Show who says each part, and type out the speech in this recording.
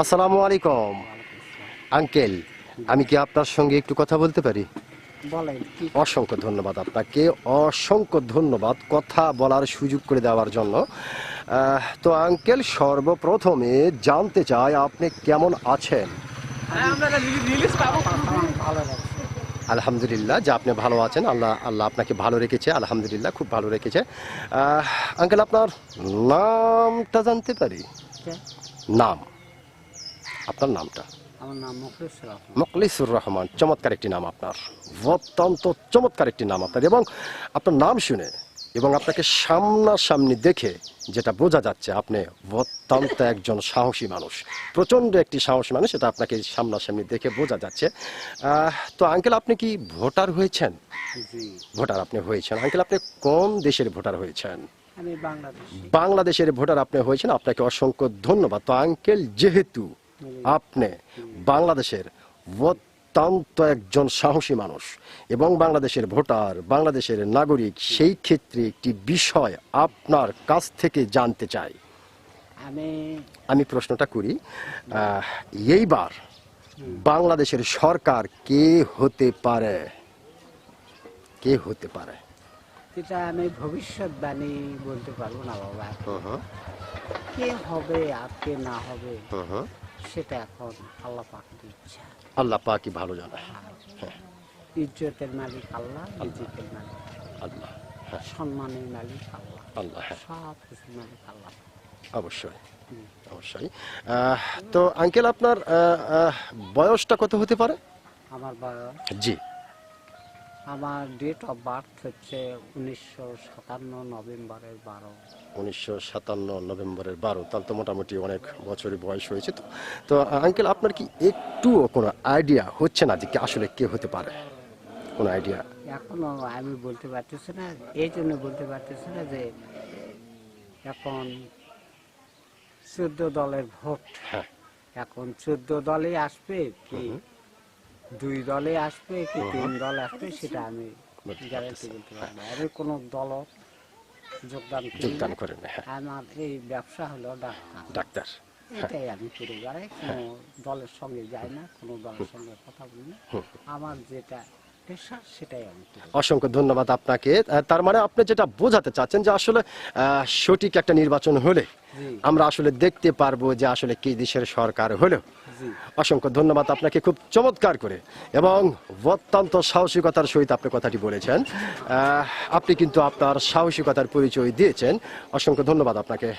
Speaker 1: আসসালামু আলাইকুম। আঙ্কেল আমি কি আপনার সঙ্গে একটু কথা বলতে পারি? অসংখ্য ধন্যবাদ আপনাকে। অসংখ্য ধন্যবাদ কথা বলার সুযোগ করে দেওয়ার জন্য। তো আঙ্কেল সর্বপ্রথমে জানতে চাই আপনি কেমন আছেন?
Speaker 2: আমার ভালো লাগছে।
Speaker 1: আলহামদুলিল্লাহ যে আপনি ভালো আছেন আল্লাহ আল্লাহ আপনাকে ভালো রেখেছে আলহামদুলিল্লাহ খুব ভালো রেখেছে। আঙ্কেল আপনার নামটা জানতে পারি? নাম। আপনার নামটা? মকলিসুর রহমান চমৎকার একটি নাম আপনার। অত্যন্ত চমৎকার একটি নাম আপনার। এবং আপনার নাম শুনে এবং আপনাকে সামনাসামনি দেখে যেটা বোঝা যাচ্ছে আপনি অত্যন্ত একজন সাহসী মানুষ। প্রচণ্ড একটি সাহসী মানুষ এটা আপনাকে সামনাসামনি দেখে বোঝা যাচ্ছে। আহ, তো আঙ্কেল আপনি কি ভোটার হয়েছেন? ভোটার আপনি হয়েছেন। আঙ্কেল আপনি কোন দেশের ভোটার হয়েছেন? বাংলাদেশের ভোটার আপনি হয়েছেন আপনাকে অসংখ্য ধন্যবাদ। তো আঙ্কেল যেহেতু আপনি বাংলাদেশের অত্যন্ত একজন সাহসী মানুষ এবং বাংলাদেশের ভোটার বাংলাদেশের নাগরিক সেই ক্ষেত্রে একটি বিষয় আপনার কাছ থেকে জানতে চাই।
Speaker 2: আমি
Speaker 1: আমি প্রশ্নটা করি এইবার বাংলাদেশের সরকার কে হতে পারে? কে হতে পারে?
Speaker 2: এটা আমি ভবিষ্যৎবাণী বলতে পারব না বাবা। কে হবে আর কে না হবে সেটা এখন আল্লাহ পাকের ইচ্ছা।
Speaker 1: আল্লাহ পাকি ভালো জানে।
Speaker 2: ইজ্জতের মালিক আল্লাহ ইজ্জতের মালিক
Speaker 1: আল্লাহ। হ্যাঁ।
Speaker 2: সম্মানের মালিক আল্লাহ।
Speaker 1: আল্লাহ হ্যাঁ।
Speaker 2: সব কিছুর মালিক আল্লাহ।
Speaker 1: অবশ্যই অবশ্যই। তো আঙ্কেল আপনার বয়সটা কত হতে পারে?
Speaker 2: আমার বয়স
Speaker 1: জি।
Speaker 2: আমার ডেট অফ বার্থ হচ্ছে উনিশশো সাতান্ন নভেম্বরের বারো।
Speaker 1: উনিশশো সাতান্ন নভেম্বরের বারো। তাহলে তো মোটামুটি অনেক বছরই বয়স হয়েছে তো। তো আঙ্কেল আপনার কি একটুও কোনো আইডিয়া হচ্ছে না যে কে আসলে কে হতে পারে? কোনো আইডিয়া
Speaker 2: এখনও আমি বলতে পারতেছি না এই জন্য বলতে পারতেছি না যে এখন চোদ্দ দলের ভোট।
Speaker 1: হ্যাঁ।
Speaker 2: এখন চোদ্দ দলে আসবে কি দুই দলে আসবে কি তিন দল আসবে সেটা আমি গ্যারান্টি বলতে পারব। আমি কোনো দল যোগদান।
Speaker 1: যোগদান করেন হ্যাঁ।
Speaker 2: আমার এই ব্যবসা হলো ডাক্তার।
Speaker 1: ডাক্তার
Speaker 2: এটাই আমি করে। বেড়াই কোনো দলের সঙ্গে যাই না কোনো দলের সঙ্গে কথা বলি না। আমার যেটা পেশা সেটাই
Speaker 1: অসংখ্য ধন্যবাদ আপনাকে। তার মানে আপনি যেটা বোঝাতে চাচ্ছেন যে আসলে সঠিক একটা নির্বাচন হলে আমরা আসলে দেখতে পারব যে আসলে কি দেশের সরকার হলো। অসংখ্য ধন্যবাদ আপনাকে খুব চমৎকার করে। এবং অত্যন্ত সাহসিকতার সহিত আপনি কথাটি বলেছেন। আহ, আপনি কিন্তু আপনার সাহসিকতার পরিচয় দিয়েছেন। অসংখ্য ধন্যবাদ আপনাকে।